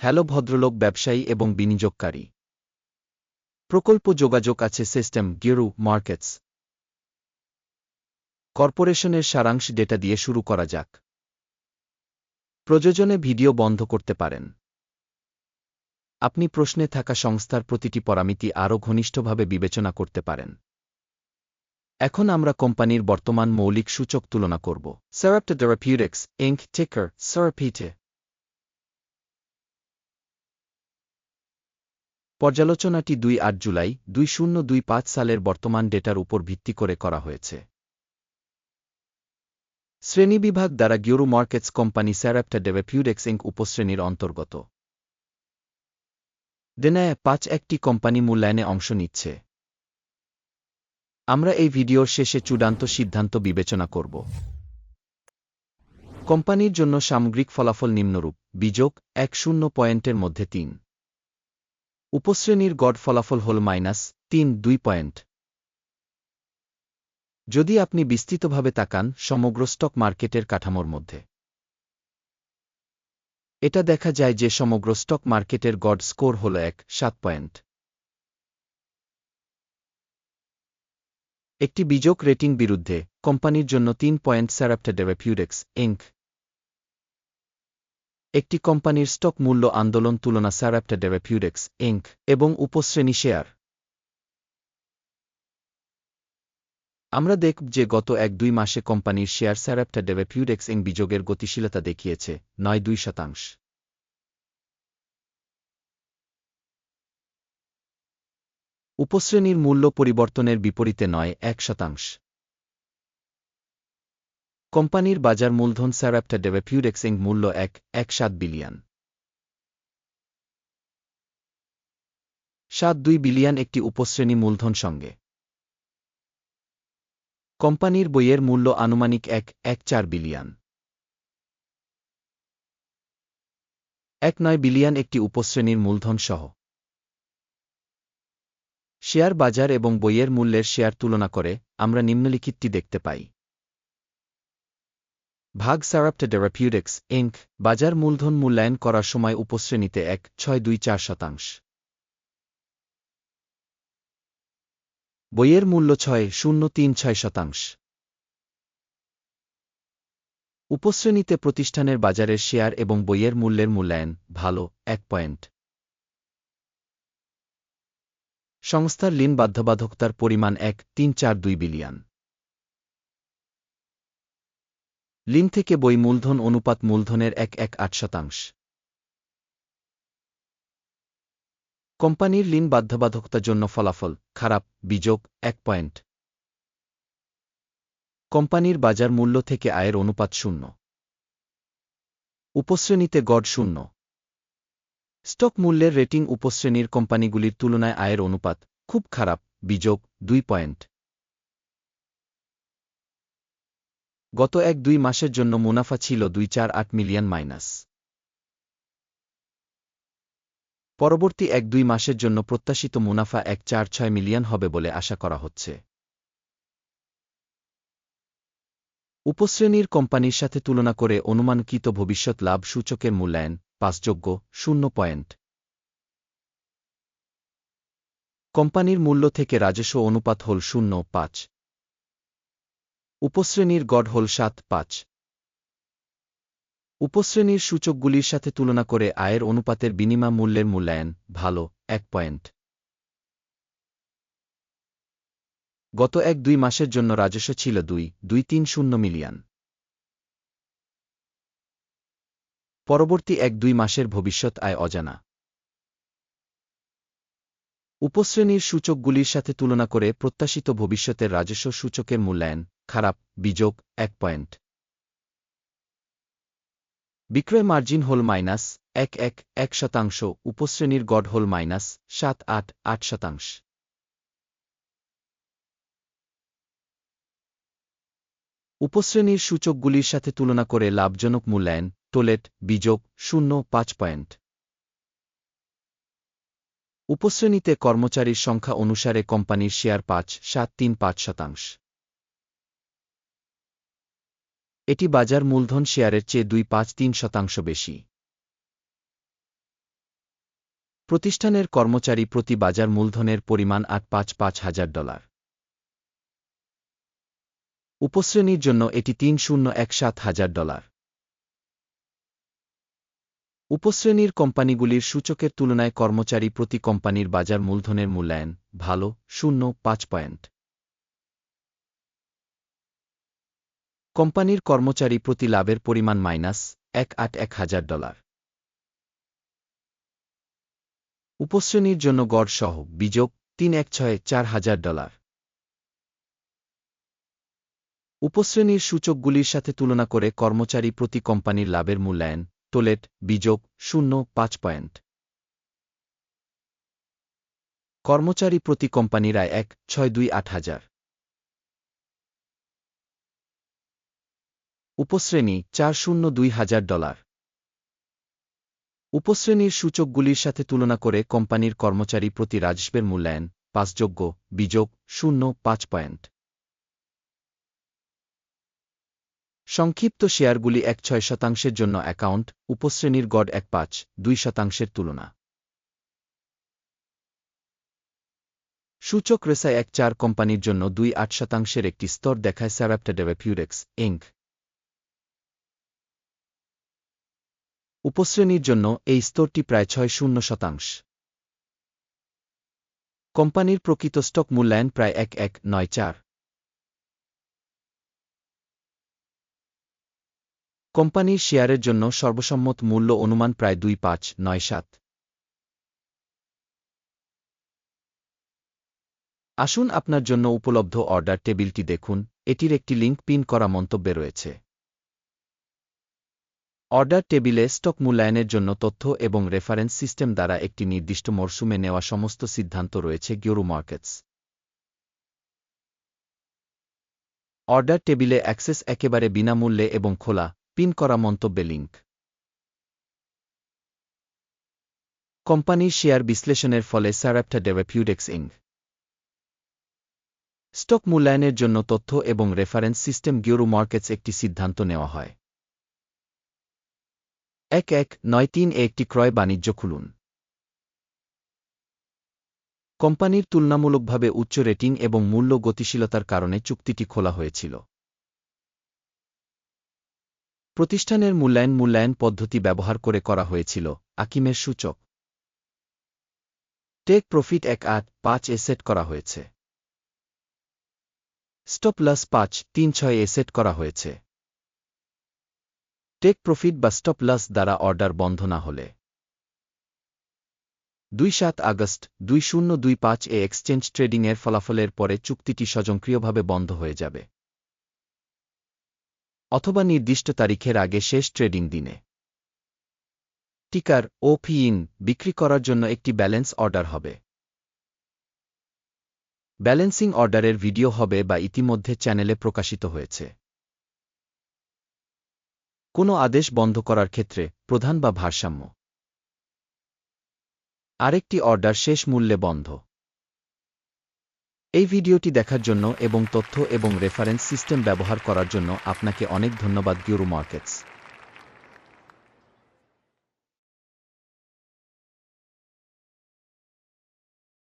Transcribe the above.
Hello ভদ্রলোক ব্যবসায়ী এবং বিনিয়োগকারী। প্রকল্প যোগাযোগ আছে সিস্টেম, গিরু, মার্কেটস। কর্পোরেশনের সারাংশ ডেটা দিয়ে শুরু করা যাক। প্রযোজনে ভিডিও বন্ধ করতে পারেন। আপনি প্রশ্নে থাকা সংস্থার প্রতিটি পরামিতি আরও ঘনিষ্ঠভাবে বিবেচনা করতে পারেন। এখন আমরা কোম্পানির বর্তমান মৌলিক সূচক তুলনা করব। সারাপ্টা থেরাপিউটিক্স ইঙ্ক টিকার সারাপিটে পর্যালোচনাটি দুই আট জুলাই, দুই শূন্য দুই পাঁচ সালের বর্তমান ডেটার উপর ভিত্তি করে করা হয়েছে। শ্রেণীবিভাগ দ্বারা গিউরু মার্কেটস কোম্পানি স্যারাপ্টা ডেভেপিউডেক্স ইঙ্ক উপশ্রেণীর অন্তর্গত। দেনায় পাঁচ একটি কোম্পানি মূল্যায়নে অংশ নিচ্ছে। আমরা এই ভিডিওর শেষে চূড়ান্ত সিদ্ধান্ত বিবেচনা করব। কোম্পানির জন্য সামগ্রিক ফলাফল নিম্নরূপ, বিযোগ এক শূন্য পয়েন্টের মধ্যে তিন। উপশ্রেণীর গড় ফলাফল হল মাইনাস তিন, দুই পয়েন্ট। যদি আপনি বিস্তৃতভাবে তাকান সমগ্র স্টক মার্কেটের কাঠামোর মধ্যে। এটা দেখা যায় যে সমগ্র স্টক মার্কেটের গড স্কোর হল এক, সাত পয়েন্ট। একটি বিযোগ রেটিং বিরুদ্ধে কোম্পানির জন্য তিন পয়েন্ট স্যারাপ্টা ডেভেপিউডেক্স ইঙ্ক একটি কোম্পানির স্টক মূল্য আন্দোলন তুলনা স্যারাপ্টা ডেভেপিউডেক্স ইঙ্ক এবং উপশ্রেণী শেয়ার। আমরা দেখব যে গত এক দুই মাসে কোম্পানির শেয়ার স্যারাপ্টা ডেভেপিউডেক্স ইং বিযোগের গতিশীলতা দেখিয়েছে নয় দুই শতাংশ। উপশ্রেণীর মূল্য পরিবর্তনের বিপরীতে নয় এক শতাংশ। কোম্পানির বাজার মূলধন স্যারাপ্টা ডেভেপিউডেক্স মূল্য এক এক সাত বিলিয়ন। সাত দুই বিলিয়ন একটি উপশ্রেণী মূলধন সঙ্গে। কোম্পানির বইয়ের মূল্য আনুমানিক এক এক চার বিলিয়ন। এক নয় বিলিয়ন একটি উপশ্রেণীর মূলধন সহ। শেয়ার বাজার এবং বইয়ের মূল্যের শেয়ার তুলনা করে আমরা নিম্নলিখিতটি দেখতে পাই। ভাগ সারাপ্টা ডেরাপিউটিক্স ইঙ্ক বাজার মূলধন মূল্যায়ন করার সময় উপশ্রেণীতে এক, ছয় দুই চার শতাংশ। বইয়ের মূল্য ছয়, শূন্য তিন ছয় শতাংশ। উপশ্রেণীতে প্রতিষ্ঠানের বাজারের শেয়ার এবং বইয়ের মূল্যের মূল্যায়ন, ভালো, এক পয়েন্ট। সংস্থার ঋণ বাধ্যবাধকতার পরিমাণ এক, তিন চার দুই বিলিয়ন। ঋণ থেকে বই মূলধন অনুপাত মূলধনের এক এক আট শতাংশ। কোম্পানির ঋণ বাধ্যবাধকতার জন্য ফলাফল, খারাপ বিযোগ এক পয়েন্ট। কোম্পানির বাজার মূল্য থেকে আয়ের অনুপাত শূন্য। উপশ্রেণীতে গড় শূন্য। স্টক মূল্যের রেটিং উপশ্রেণীর কোম্পানিগুলির তুলনায় আয়ের অনুপাত খুব খারাপ বিযোগ দুই পয়েন্ট। গত এক দুই মাসের জন্য মুনাফা ছিল দুই চার আট মিলিয়ন মাইনাস। পরবর্তী এক দুই মাসের জন্য প্রত্যাশিত মুনাফা এক চার ছয় মিলিয়ন হবে বলে আশা করা হচ্ছে। উপশ্রেণীর কোম্পানির সাথে তুলনা করে অনুমানকৃত ভবিষ্যৎ লাভ সূচকের মূল্যায়ন পাঁচযোগ্য, শূন্য পয়েন্ট। কোম্পানির মূল্য থেকে রাজস্ব অনুপাত হল শূন্য পাঁচ। উপশ্রেণীর গড় হল সাত পাঁচ। উপশ্রেণীর সূচকগুলির সাথে তুলনা করে আয়ের অনুপাতের বিনিময় মূল্যের মূল্যায়ন, ভালো, এক পয়েন্ট। গত এক দুই মাসের জন্য রাজস্ব ছিল দুই দুই তিন শূন্য মিলিয়ন। পরবর্তী এক দুই মাসের ভবিষ্যৎ আয় অজানা। উপশ্রেণীর সূচকগুলির সাথে তুলনা করে প্রত্যাশিত ভবিষ্যতের রাজস্ব সূচকের মূল্যায়ন খারাপ বিযোগ এক পয়েন্ট। বিক্রয় মার্জিন হল মাইনাস এক এক এক শতাংশ, উপশ্রেণীর গড় হল মাইনাস সাত আট আট শতাংশ। উপশ্রেণীর সূচকগুলির সাথে তুলনা করে লাভজনক মূল্যায়ন, টোলেট বিযোগ শূন্য, পাঁচ পয়েন্ট। উপশ্রেণীতে কর্মচারীর সংখ্যা অনুসারে কোম্পানির শেয়ার পাঁচ, সাত, তিন, পাঁচ শতাংশ। এটি বাজার মূলধন শেয়ারের চেয়ে দুই পাঁচ তিন শতাংশ বেশি। প্রতিষ্ঠানের কর্মচারী প্রতি বাজার মূলধনের পরিমাণ আট পাঁচ পাঁচ হাজার ডলার। উপশ্রেণীর জন্য এটি তিন শূন্য এক সাত হাজার ডলার। উপশ্রেণীর কোম্পানিগুলির সূচকের তুলনায় কর্মচারী প্রতি কোম্পানির বাজার মূলধনের মূল্যায়ন ভালো, শূন্য, পাঁচ পয়েন্ট। কোম্পানির কর্মচারী প্রতি লাভের পরিমাণ মাইনাস এক আট এক হাজার ডলার। উপশ্রেণীর জন্য গড় সহ বিযোগ তিন এক ছয় চার হাজার ডলার। উপশ্রেণীর সূচকগুলির সাথে তুলনা করে কর্মচারী প্রতি কোম্পানির লাভের মূল্যায়ন টোলেট বিযোগ শূন্য পাঁচ পয়েন্ট। কর্মচারী প্রতি কোম্পানির আয় এক ছয় দুই আট হাজার। উপশ্রেণী চার শূন্য দুই হাজার ডলার। উপশ্রেণীর সূচকগুলির সাথে তুলনা করে কোম্পানির কর্মচারী প্রতি রাজস্বের মূল্যায়ন পাঁচযোগ্য, বিযোগ শূন্য পাঁচ পয়েন্ট। সংক্ষিপ্ত শেয়ারগুলি এক ছয় শতাংশের জন্য অ্যাকাউন্ট, উপশ্রেণীর গড় এক পাঁচ দুই শতাংশের তুলনা। সূচক রেসায় এক চার কোম্পানির জন্য দুই আট শতাংশের একটি স্তর দেখায় স্যারাপ্টা ডেভেপিউরেক্স ইঙ্ক। উপশ্রেণীর জন্য এই স্তরটি প্রায় ছয় শূন্য শতাংশ। কোম্পানির প্রকৃত স্টক মূল্যায়ন প্রায় এক এক নয় চার কোম্পানির শেয়ারের জন্য সর্বসম্মত মূল্য অনুমান প্রায় দুই পাঁচ নয় সাত আসুন আপনার জন্য উপলব্ধ অর্ডার টেবিলটি দেখুন। এটির একটি লিঙ্ক পিন করা মন্তব্যে রয়েছে। অর্ডার টেবিলে স্টক মূল্যায়নের জন্য তথ্য এবং রেফারেন্স সিস্টেম দ্বারা একটি নির্দিষ্ট মরশুমে নেওয়া সমস্ত সিদ্ধান্ত রয়েছে গিওরু মার্কেটস। অর্ডার টেবিলে অ্যাক্সেস একেবারে বিনামূল্যে এবং খোলা, পিন করা মন্তব্যে লিঙ্ক কোম্পানির শেয়ার বিশ্লেষণের ফলে স্যারাপ্টা ডেভেপিউডেক্স ইং স্টক মূল্যায়নের জন্য তথ্য এবং রেফারেন্স সিস্টেম গিওরু মার্কেটস একটি সিদ্ধান্ত নেওয়া হয়। এক এক নয় তিন একটি ক্রয় বাণিজ্য খুলুন। কোম্পানির তুলনামূলকভাবে উচ্চ রেটিং এবং মূল্য গতিশীলতার কারণে চুক্তিটি খোলা হয়েছিল। প্রতিষ্ঠানের মূল্যায়ন মূল্যায়ন পদ্ধতি ব্যবহার করে করা হয়েছিল, আকিমের সূচক। টেক প্রফিট এক আট পাঁচ এ সেট করা হয়েছে। স্টপ লস পাঁচ তিন ছয় এ সেট করা হয়েছে। টেক প্রফিট বা স্টপ লস দ্বারা অর্ডার বন্ধ না হলে। দুই সাত আগস্ট দুই শূন্য দুই পাঁচ এ এক্সচেঞ্জ ট্রেডিংয়ের ফলাফলের পরে চুক্তিটি স্বয়ংক্রিয়ভাবে বন্ধ হয়ে যাবে। অথবা নির্দিষ্ট তারিখের আগে শেষ ট্রেডিং দিনে। টিকার ও ইন বিক্রি করার জন্য একটি ব্যালেন্স অর্ডার হবে। ব্যালেন্সিং অর্ডারের ভিডিও হবে বা ইতিমধ্যে চ্যানেলে প্রকাশিত হয়েছে। কোনো আদেশ বন্ধ করার ক্ষেত্রে প্রধান বা ভারসাম্য। আরেকটি অর্ডার শেষ মূল্যে বন্ধ। এই ভিডিওটি দেখার জন্য এবং তথ্য এবং রেফারেন্স সিস্টেম ব্যবহার করার জন্য আপনাকে অনেক ধন্যবাদ গিউরু মার্কেটস